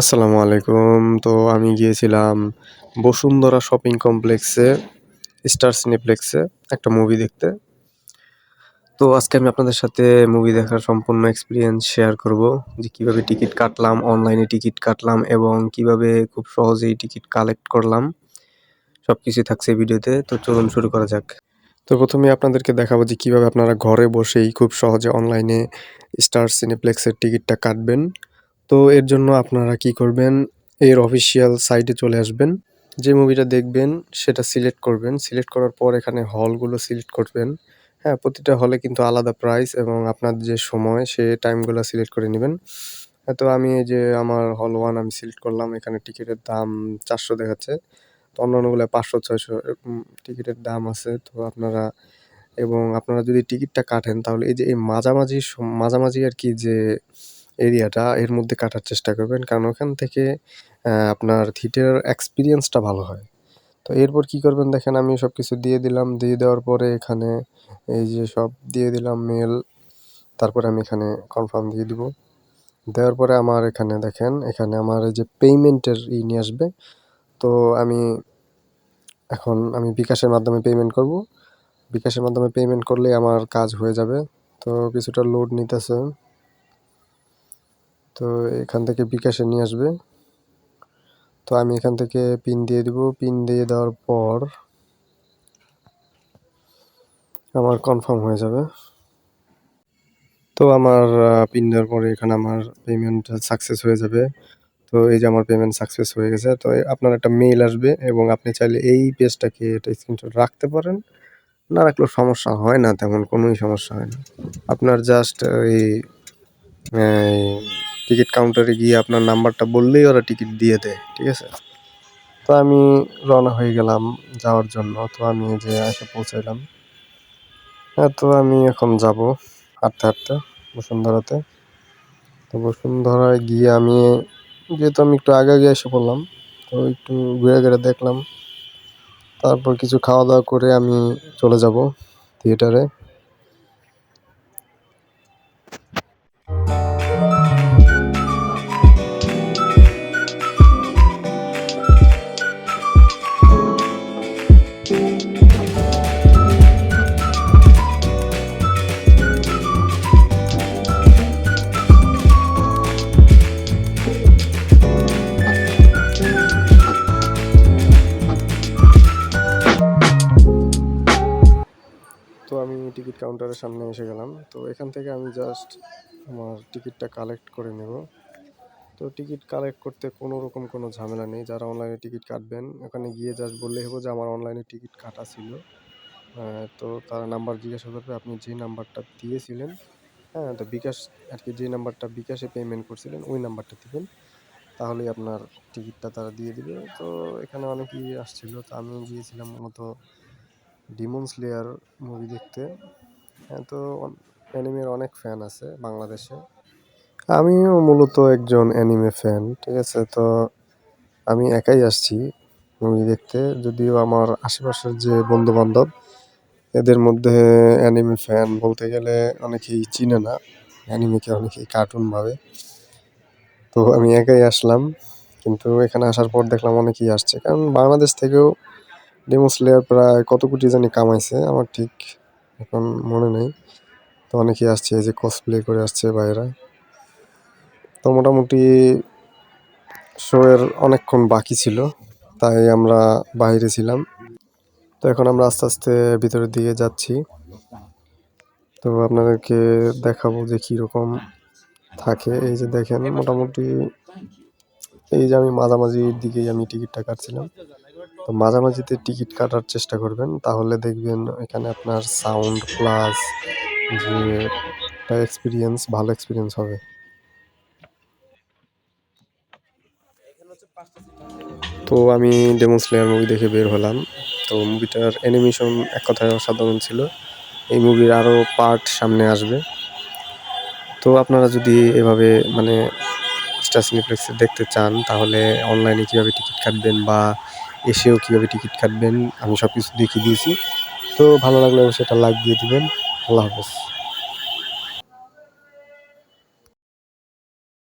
আসসালামু আলাইকুম। তো আমি গিয়েছিলাম বসুন্ধরা শপিং কমপ্লেক্সে, স্টার সিনেপ্লেক্সে একটা মুভি দেখতে। তো আজকে আমি আপনাদের সাথে মুভি দেখার সম্পূর্ণ এক্সপিরিয়েন্স শেয়ার করব। যে কীভাবে টিকিট কাটলাম, অনলাইনে টিকিট কাটলাম এবং কীভাবে খুব সহজেই টিকিট কালেক্ট করলাম। সবকিছুই থাকছে ভিডিওতে। তো চলুন শুরু করা যাক। তো প্রথমে আপনাদেরকে দেখাবো যে কীভাবে আপনারা ঘরে বসেই খুব সহজে অনলাইনে স্টার সিনেপ্লেক্সের টিকিটটা কাটবেন। তো এর জন্য আপনারা কি করবেন, এর অফিসিয়াল সাইটে চলে আসবেন। যে মুভিটা দেখবেন সেটা সিলেক্ট করবেন। সিলেক্ট করার পর এখানে হলগুলো সিলেক্ট করবেন। হ্যাঁ, প্রতিটা হলে কিন্তু আলাদা প্রাইস এবং আপনার যে সময় সে টাইমগুলো সিলেক্ট করে নেবেন হ্যাঁ, তো আমি এই যে আমার হল ওয়ান আমি সিলেক্ট করলাম। এখানে টিকিটের দাম ৪০০ দেখাচ্ছে। তো অন্যান্যগুলায় ৫০০-৬০০ এরকম টিকিটের দাম আছে। তো আপনারা এবং আপনারা যদি টিকিটটা কাটেন তাহলে এই যে এই মাঝামাঝি মাঝামাঝি আরকি যে এরিয়াটা এর মধ্যে কাটার চেষ্টা করবেন। কারণ ওখান থেকে আপনার থিয়েটারের এক্সপিরিয়েন্সটা ভালো হয়। তো এরপর কি করবেন দেখেন আমি সব কিছু দিয়ে দিলাম। দিয়ে দেওয়ার পরে এখানে এই যে সব দিয়ে দিলাম মেল তারপরে আমি এখানে কনফার্ম দিয়ে দিব। দেওয়ার পরে আমার এখানে দেখেন, এখানে আমার এই যে পেমেন্টের ই নিয়ে আসবে। তো আমি এখন আমি বিকাশের মাধ্যমে পেমেন্ট করব। বিকাশের মাধ্যমে পেমেন্ট করলেই আমার কাজ হয়ে যাবে। তো কিছুটা লোড নিতেছে। তো এখান থেকে বিকাশে নিয়ে আসবে। তো আমি এখান থেকে পিন দিয়ে দিব। পিন দিয়ে দেওয়ার পর আমার কনফার্ম হয়ে যাবে। তো আমার পিন দেওয়ার পরে এখানে আমার পেমেন্ট সাকসেস হয়ে যাবে। তো এই যে আমার পেমেন্ট সাকসেস হয়ে গেছে। তো আপনার একটা মেইল আসবে এবং আপনি চাইলে এই পেজটাকে এটা স্ক্রিনশট রাখতে পারেন। না রাখলেও সমস্যা হয় না, তেমন কোনোই সমস্যা হয় না। আপনার জাস্ট এই টিকিট কাউন্টারে গিয়ে আপনার নাম্বারটা বললেই ওরা টিকিট দিয়ে দেয়। ঠিক আছে? তো আমি রওনা হয়ে গেলাম যাওয়ার জন্য। তো আমি যে এসে পৌঁছাইলাম। হ্যাঁ, তো আমি এখন যাব হাঁটতে, হাঁটতে বসুন্ধরাতে। তো বসুন্ধরায় গিয়ে আমি যেহেতু আমি একটু আগে, আগে এসে পড়লাম। তো একটু ঘুরে, ঘুরে দেখলাম। তারপর কিছু খাওয়া-দাওয়া করে আমি চলে যাব থিয়েটারে। টিকিট কাউন্টারের সামনে এসে গেলাম। তো এখান থেকে আমি জাস্ট আমার টিকিটটা কালেক্ট করে নেব। তো টিকিট কালেক্ট করতে কোনো রকম কোনো ঝামেলা নেই। যারা অনলাইনে টিকিট কাটবেন ওখানে গিয়ে জাস্ট বললেই হবে যে আমার অনলাইনে টিকিট কাটা ছিল। তো তারা নাম্বার জিজ্ঞাসা করবে আপনি যে নাম্বারটা দিয়েছিলেন, হ্যাঁ, তো বিকাশ আর কি যে নাম্বারটা বিকাশে পেমেন্ট করছিলেন ওই নাম্বারটা দিবেন। তাহলেই আপনার টিকিটটা তারা দিয়ে দিবে। তো এখানে অনেকেই আসছিল। তো আমি গিয়েছিলাম মূলত ডিমন স্লেয়ার মুভি দেখতে। হ্যাঁ, তো অ্যানিমের অনেক ফ্যান আছে বাংলাদেশে। আমিও মূলত একজন অ্যানিমে ফ্যান। ঠিক আছে? তো আমি একাই আসছি মুভি দেখতে। যদিও আমার আশেপাশের যে বন্ধু-বান্ধব এদের মধ্যে অ্যানিমে ফ্যান বলতে গেলে অনেকেই চিনে না। অ্যানিমেকে অনেকেই কার্টুন ভাবে। তো আমি একাই আসলাম। কিন্তু এখানে আসার পর দেখলাম অনেকেই আসছে। কারণ বাংলাদেশ থেকেও ডিমন স্লেয়ার প্রায় কত কোটি জানি কামাইছে আমার ঠিক এখন মনে নেই। তো অনেকেই আসছে এই যে কসপ্লে করে আসছে ভাইয়েরা। তো মোটামুটি শো এর অনেকক্ষণ বাকি ছিল। তাই আমরা বাইরে ছিলাম। তো এখন আমরা আস্তে, আস্তে ভিতরের দিকে যাচ্ছি। তো আপনাদেরকে দেখাবো যে কীরকম থাকে। এই যে দেখেন মোটামুটি এই যে আমি মাঝামাঝির দিকেই আমি টিকিটটা কাটছিলাম। তো মাঝামাঝিতে টিকিট কাটার চেষ্টা করবেন। তাহলে দেখবেন এখানে আপনার সাউন্ড প্লাস যে একটা এক্সপেরিয়েন্স ভালো এক্সপিরিয়েন্স হবে। তো আমি ডেমন স্লেয়ার মুভি দেখে বের হলাম। তো মুভিটার অ্যানিমেশন এক কথায় অসাধারণ ছিল। এই মুভির আরও পার্ট সামনে আসবে। তো আপনারা যদি এভাবে মানে স্টার সিনেপ্লেক্সে দেখতে চান, তাহলে অনলাইনে কীভাবে টিকিট কাটবেন বা এসেও কীভাবে টিকিট কাটবেন, আমি সব কিছু দেখিয়ে দিয়েছি। তো ভালো লাগলে অবশ্যই একটা লাইক দিয়ে দেবেন আল্লাহ হাফেজ।